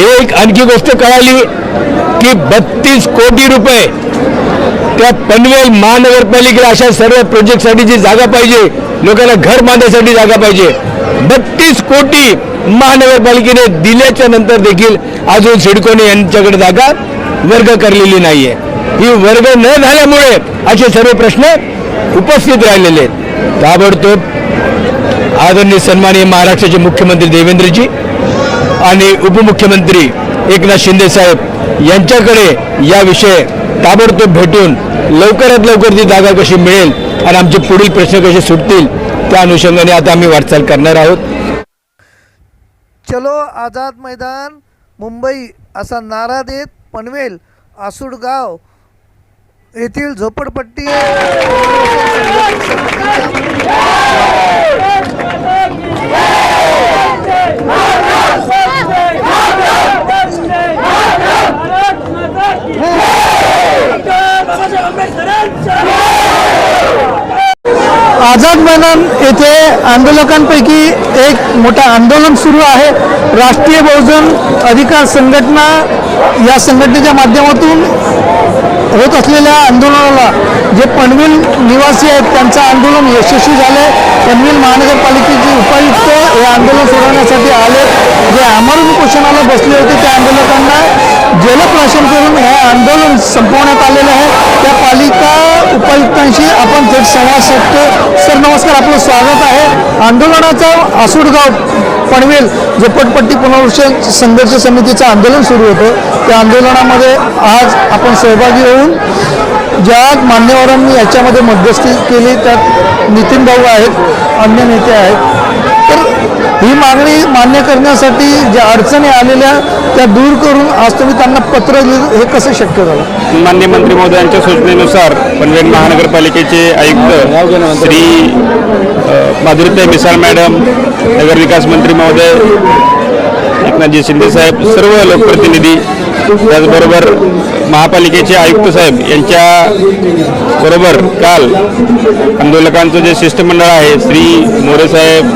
एक आणखी गोष्ट कळाली की बत्तीस कोटी रुपये त्या पनवेल महानगरपालिकेला अशा सर्व प्रोजेक्टसाठी जी जागा पाहिजे लोकांना घर बांधण्यासाठी जागा पाहिजे. बत्तीस कोटी महानगरपालिकेने दिल्याच्या नंतर देखील अजून सिडकोने यांच्याकडे जागा वर्ग करलेली नाहीये. ही वर्ग न झाल्यामुळे असे सर्व प्रश्न उपस्थित राहिलेले आहेत. ताबडतोब आदरणीय सन्माननीय महाराष्ट्राचे मुख्यमंत्री देवेंद्रजी आणि उपमुख्यमंत्री एकनाथ शिंदे साहेब यांच्याकडे याविषयी ताबडतोब भेटून लवकरात लवकर ती जागा कशी मिळेल आणि आमचे पुढील प्रश्न कसे सुटतील त्या अनुषंगाने आता आम्ही वाटचाल करणार आहोत. चलो आझाद मैदान मुंबई असा नारा देत पनवेल आसुडगाव येथील झोपडपट्टी आझाद मैदान येथे आंदोलकांपैकी एक मोठं आंदोलन सुरू आहे. राष्ट्रीय बहुजन अधिकार संघटना या संघटनेच्या माध्यमातून होत असलेल्या आंदोलनाला जे पनवेल निवासी आहेत त्यांचं आंदोलन यशस्वी झाले पनवेल महानगरपालिकेचे उपायुक्त हे आंदोलन सोडवण्यासाठी आले जे आमरण उपोषणाला बसले होते त्या आंदोलकांना जलप्राशन करून हे आंदोलन संपवण्यात आलेलं आहे. त्या पालिका उपायुक्तांशी आपण थेट संवाद साधतो सर नमस्कार. आपलं स्वागत आहे. आंदोलनाचा आसूडगाव पनवेल झोपटपट्टी पुनर्वसन संघर्ष समितीचं आंदोलन सुरू होतं. त्या आंदोलनामध्ये आज आपण सहभागी होऊन ज्या मान्यवरांनी याच्यामध्ये मध्यस्थी केली त्यात नितीन भाऊ आहेत अन्य नेते आहेत. ही मागणी मान्य करण्यासाठी ज्या अडचणी आलेल्या त्या दूर करून आज तुम्ही त्यांना पत्र लिहिलं हे कसं शक्य झालं? मान्य मंत्री महोदयांच्या सूचनेनुसार पनवेल महानगरपालिकेचे आयुक्त श्री माधुरीताई मिसाळ मॅडम नगरविकास मंत्री महोदय एकनाथजी शिंदे साहेब सर्व लोकप्रतिनिधी त्याचबरोबर महापालिकेचे आयुक्त साहेब यांच्या बरोबर काल आंदोलकांचं जे शिष्टमंडळ आहे श्री मोरे साहेब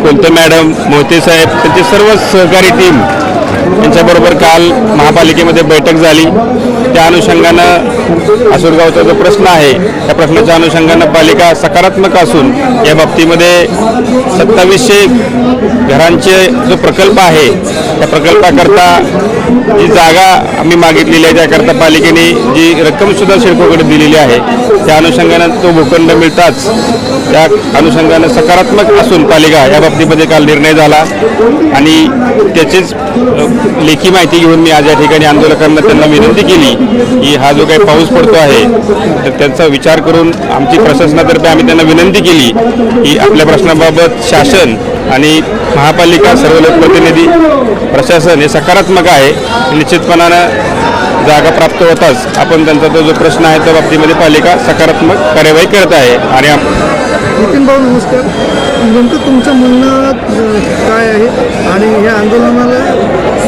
कोलते मॅडम मोहते साहेब त्यांची सर्व सहकारी टीम त्यांच्याबरोबर काल महापालिकेमध्ये बैठक झाली. त्या अनुषंगानं आसुरगावचा जो प्रश्न आहे त्या प्रश्नाच्या अनुषंगानं पालिका सकारात्मक असून या बाबतीमध्ये सत्तावीसशे घरांचे जो प्रकल्प आहे त्या प्रकल्पाकरता जी जागा आम्ही मागितलेली आहे त्याकरता पालिकेने जी रक्कमसुद्धा शिडकोकडे दिलेली आहे त्या अनुषंगानं तो भूखंड मिळताच त्या अनुषंगानं सकारात्मक असून पालिका या बाबतीमध्ये काल निर्णय झाला. आणि त्याचीच लेखी माहिती घेऊन मी आज या ठिकाणी आंदोलकांना त्यांना विनंती केली की हा जो काही पाऊस पडतो आहे तर त्यांचा विचार करून आमची प्रशासनातर्फे आम्ही त्यांना विनंती केली की आपल्या प्रश्नाबाबत शासन आणि महापालिका सर्व लोकप्रतिनिधी प्रशासन हे सकारात्मक आहे. निश्चितपणानं जागा प्राप्त होताच आपण त्यांचा तो जो प्रश्न आहे त्या बाबतीमध्ये पालिका सकारात्मक कार्यवाही करत आहे आणि नितीन भाऊ नमस्कार. नेमकं तुमचं म्हणणं काय आहे? आणि या आंदोलनाला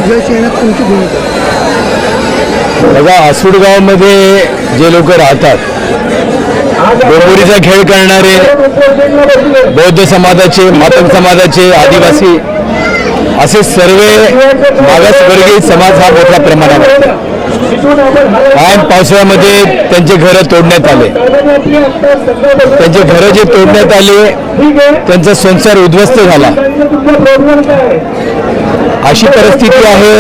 यश येण्यात तुमची भूमिका? बघा आसूडगावमध्ये जे लोक राहतात डोंगुरीचा खेळ करणारे बौद्ध समाजाचे मातंग समाजाचे आदिवासी असे सर्व मागासवर्गीय समाज हा मोठ्या प्रमाणावर कायम पावसाळ्यामध्ये त्यांचे घरं तोडण्यात आले. त्यांचे घरं जे तोडण्यात आले त्यांचा संसार उद्ध्वस्त झाला. अशी परिस्थिती आहे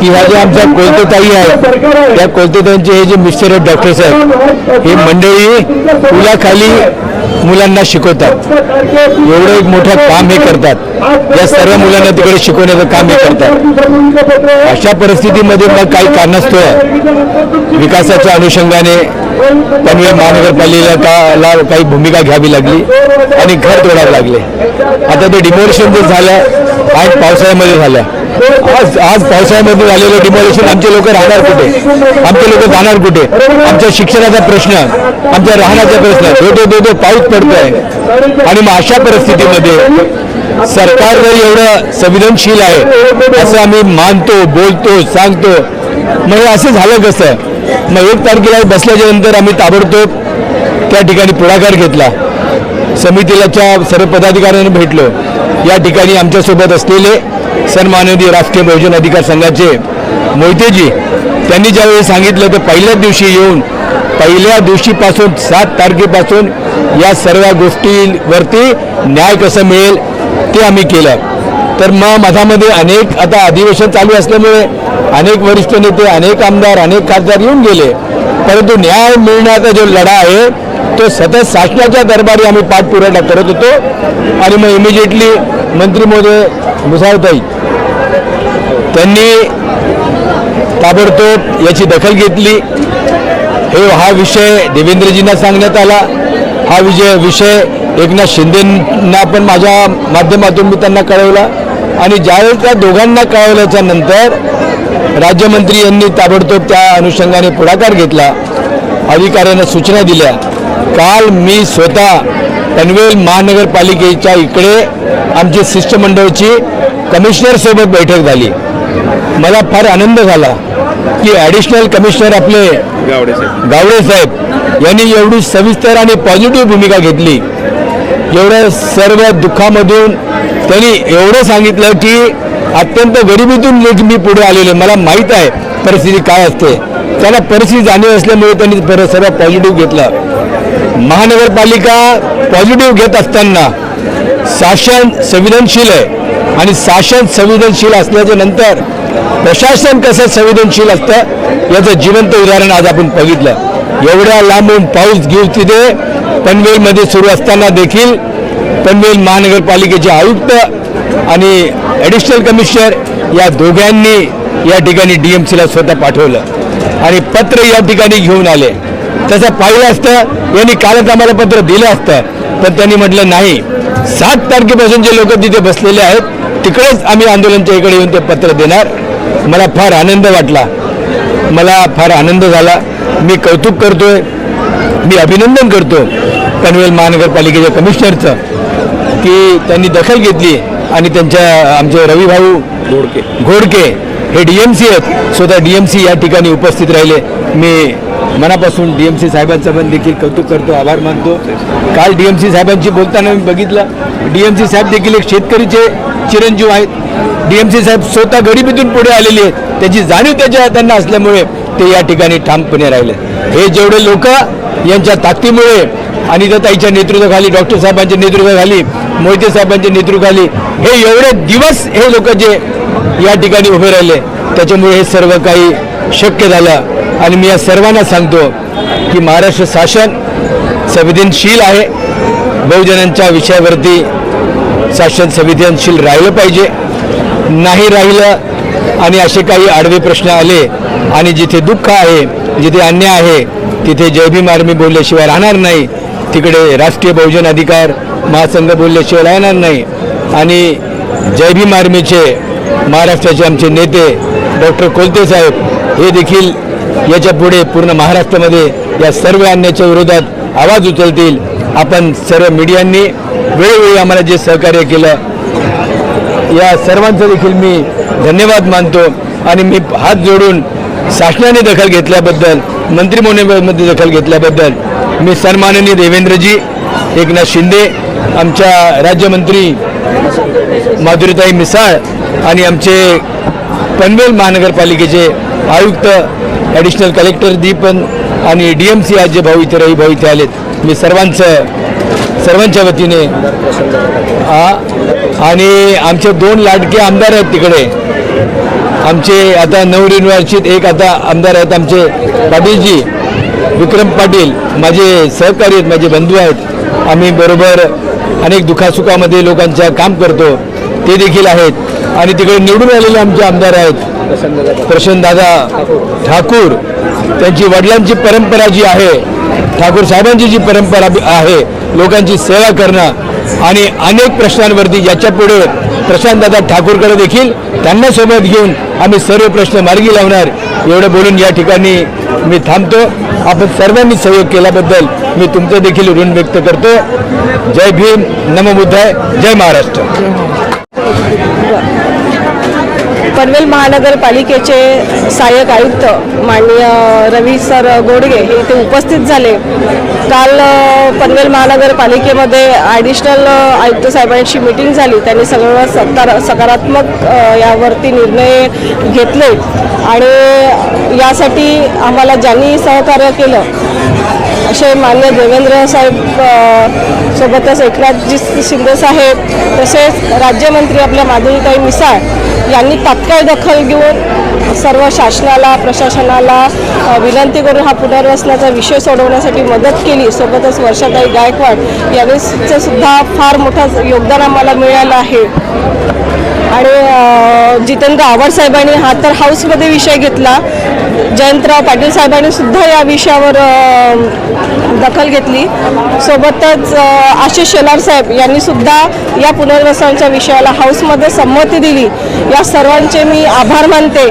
की ह्या ज्या आमच्या कोलतेताई आहेत त्या कोलतेताईंचे हे जे मिस्टर आहेत डॉक्टर साहेब ही मंडळी पुलाखाली मुलांना शिकवतात. एवढं एक मोठं काम हे करतात. या सर्व मुलांना तिकडे शिकवण्याचं काम हे करतात. अशा परिस्थितीमध्ये मग काही कारणास्तव विकासाच्या अनुषंगाने त्यामुळे महानगरपालिकेला काही भूमिका घ्यावी लागली आणि घर तोडावे लागले. आता ते डिमोलिशन जे झालं आज पावसाळ्यामध्ये झालं. आज आज पावसाळ्यामध्ये झालेलं डिमॉलिशन आमचे लोक राहणार कुठे? आमचे लोक जाणार कुठे? आमच्या शिक्षणाचा प्रश्न आमच्या राहण्याचा प्रश्न दो दो दो पाऊस पडतोय. आणि मग अशा परिस्थितीमध्ये सरकार एवढं संवेदनशील आहे असं आम्ही मानतो बोलतो सांगतो मग हे असं झालं कसं? मग एक तारखेला बसल्याच्या नंतर आम्ही ताबडतोब त्या ठिकाणी पुढाकार घेतला. समितीलाच्या सर्व पदाधिकाऱ्यांना भेटलो या ठिकाणी आमच्यासोबत असलेले सन्माननीय राष्ट्रीय बहुजन अधिकार संघाचे मोहितेजी त्यांनी ज्यावेळी सांगितलं तर पहिल्याच दिवशी येऊन पहिल्या दिवशीपासून सात तारखेपासून या सर्व गोष्टींवरती न्याय कसं मिळेल ते आम्ही केलं. तर मग मधामध्ये अनेक आता अधिवेशन चालू असल्यामुळे अनेक वरिष्ठ नेते अनेक आमदार अनेक खासदार येऊन गेले. परंतु न्याय मिळण्याचा जो लढा आहे तो सतत शासनाच्या दरबारी आम्ही पाठपुराठा करत होतो आणि मग इमिजिएटली मंत्री महोदय मुसाळताई त्यांनी ताबडतोब याची दखल घेतली. हे हा विषय देवेंद्रजींना सांगण्यात आला. हा विजय विषय एकनाथ शिंदेंना पण माझ्या माध्यमातून मी त्यांना कळवला. आणि ज्यावेळेस त्या दोघांना कळवल्याच्या नंतर राज्यमंत्री यांनी ताबडतोब त्या अनुषंगाने पुढाकार घेतला. अधिकाऱ्यांना सूचना दिल्या. काल मी स्वतः पनवेल महानगरपालिकेच्या इकडे आमची शिष्टमंडळाची कमिशनरसोबत बैठक झाली. मला फार आनंद झाला की ॲडिशनल कमिशनर आपले गावडे साहेब. यांनी एवढी सविस्तर आणि पॉझिटिव्ह भूमिका घेतली. एवढ्या सर्व दुःखामधून त्यांनी एवढं सांगितलं की अत्यंत गरिबीतून जे मी पुढे आलेलो. मला माहीत आहे परिस्थिती काय असते. त्याला परिस्थिती जाणीव असल्यामुळे त्यांनी सर्व पॉझिटिव्ह घेतलं. महानगरपालिका पॉझिटिव्ह घेत असताना शासन संवेदनशील आहे. आणि शासन संवेदनशील असल्याच्या नंतर प्रशासन कसं संवेदनशील असतं याचं जिवंत उदाहरण आज आपण बघितलं. एवढ्या लांबून पाऊस घेऊ तिथे पनवेलमध्ये सुरू असताना देखील पनवेल महानगरपालिकेचे आयुक्त आणि ॲडिशनल कमिशनर या दोघांनी या ठिकाणी डी एम सीला स्वतः पाठवलं. आणि पत्र या ठिकाणी घेऊन आले. तसं पाहिलं असतं यांनी कालच आम्हाला पत्र दिलं असतं पण त्यांनी म्हटलं नाही. सात तारखेपासून जे लोक तिथे बसलेले आहेत तिकडेच आम्ही आंदोलनच्या इकडे येऊन ते पत्र देणार. मला फार आनंद वाटला. मला फार आनंद झाला. मी कौतुक करतोय. मी अभिनंदन करतो पनवेल महानगरपालिकेच्या कमिशनरचं की त्यांनी दखल घेतली आणि त्यांच्या आमचे रविभाऊ घोडके. घोडके हे डी एम सी आहेत. स्वतः डी एम सी या ठिकाणी उपस्थित राहिले. मी मनापासून डी एम सी साहेबांचं पण देखील कौतुक करतो आभार मानतो. काल डी एम सी साहेबांशी बोलताना मी बघितलं. डी एम सी साहेब देखील एक शेतकरीचे चिरंजीव आहेत. डी एम सी साहेब स्वतः गरिबीतून पुढे आलेले आहेत. त्याची जाणीव त्याच्या त्यांना असल्यामुळे ते या ठिकाणी ठामपणे राहिले. हे जेवढे लोक यांच्या ताकदीमुळे आणि त्या ताईच्या नेतृत्वाखाली डॉक्टर साहेबांच्या नेतृत्वाखाली मोहिते साहेबांच्या नेतृत्वाखाली हे एवढे दिवस हे लोक जे या ठिकाणी उभे राहिले त्याच्यामुळे हे सर्व काही शक्य झालं. आणि मी या सर्वांना सांगतो की महाराष्ट्र शासन संवेदनशील आहे. बहुजनांच्या विषयावरती शासन संवेदनशील राहिलं पाहिजे. नाही राहिलं आणि असे काही आडवे प्रश्न आले आणि जिथे दुःख आहे जिथे अन्याय आहे तिथे जय भीम आर्मी बोलल्याशिवाय राहणार नाही. तिकडे राष्ट्रीय बहुजन अधिकार महासंघ बोलल्याशिवाय राहणार नाही. आणि जय भीम आर्मीचे महाराष्ट्राचे आमचे नेते डॉक्टर कोलते साहेब हे देखील याच्यापुढे पूर्ण महाराष्ट्रामध्ये या सर्व अन्यायाच्या विरोधात आवाज उचलतील. आपण सर्व मीडियांनी वेळोवेळी आम्हाला जे सहकार्य केलं या सर्वांचं देखील मी धन्यवाद मानतो. आणि मी हात जोडून शासनाने दखल घेतल्याबद्दल मंत्रिमंडळामध्ये दखल घेतल्याबद्दल मी सन्माननीय देवेंद्रजी एकनाथ शिंदे आमच्या राज्यमंत्री माधुरीताई मिसाळ आणि आमचे पनवेल महानगरपालिकेचे आयुक्त ॲडिशनल कलेक्टर दीपन आणि डी एम सी आज जे भाऊ इथे रही भाऊ इथे आलेत. मी सर्वांचं सर्वांच्या वतीने आणि आमचे दोन लाडके आमदार आहेत तिकडे. आमचे आता नवनिर्वाचित एक आता आमदार आहेत आमचे पाटीलजी विक्रम पाटील माझे सहकारी आहेत माझे बंधू आहेत. आम्ही बरोबर अनेक दुखासुखामध्ये लोकांच्या काम करतो. ते देखील आहेत. आणि तिकडे निवडून आलेले आमचे आमदार आहेत. प्रसन्नदादा ठाकूर त्यांची वडिलांची परंपरा जी आहे ठाकूर साहेबांची जी परंपरा आहे लोकांची सेवा करणं आणि अनेक प्रश्नांवरती याच्यापुढे प्रशांतदादा ठाकूरकडे देखील त्यांना सोबत घेऊन आम्ही सर्व प्रश्न मार्गी लावणार. एवढं बोलून या ठिकाणी मी थांबतो. आपण सर्वांनी सहयोग केल्याबद्दल मी तुमचं देखील ऋण व्यक्त करतो. जय भीम नमबुद्धाय जय महाराष्ट्र. पनवेल महानगरपालिकेचे सहाय्यक आयुक्त माननीय रवी सर गोडगे हे इथे उपस्थित झाले. काल पनवेल महानगरपालिकेमध्ये ॲडिशनल आयुक्त साहेबांशी मिटिंग झाली. त्यांनी सगळं सकार सकारात्मक यावरती निर्णय घेतले. आणि यासाठी आम्हाला ज्यांनी सहकार्य केलं असे मान्य देवेंद्र साहेब सोबतच एकनाथजी शिंदे साहेब तसेच राज्यमंत्री आपल्या माधुरीताई मिसाळ यांनी तात्काळ दखल घेऊन सर्व शासनाला प्रशासनाला विनंती करून हा पुनर्वसनाचा विषय सोडवण्यासाठी मदत केली. सोबतच वर्षाताई गायकवाड यांनीचं सुद्धा फार मोठं योगदान आम्हाला मिळालं आहे. आणि जितेंद्र आव्हाड साहेबांनी हा तर हाऊसमध्ये विषय घेतला. जयंतराव पाटील साहेबांनी सुद्धा या विषयावर दखल घेतली. सोबतच आशिष शेलार साहेब यांनी सुद्धा या पुनर्वसनाच्या विषयाला हाऊसमध्ये संमती दिली. या सर्वांचे मी आभार मानते.